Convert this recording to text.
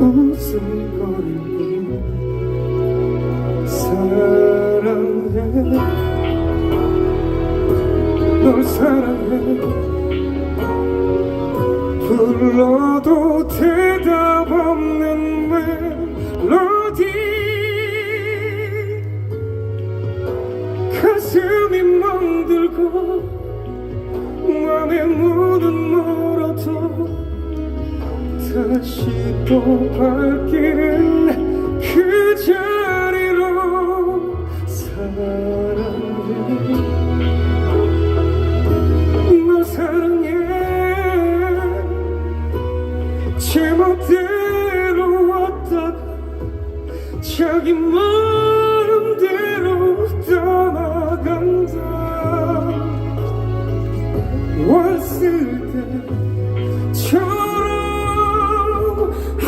웃음거리고 사랑해. 널 사랑해. 불러도 대답 없는 멜로디 가슴이 멍들고 맘에 문 다시 또 발길은 그 자리로 사랑해. 널 사랑해. 제멋대로 왔다가 자기 마음대로 떠나간다. 원스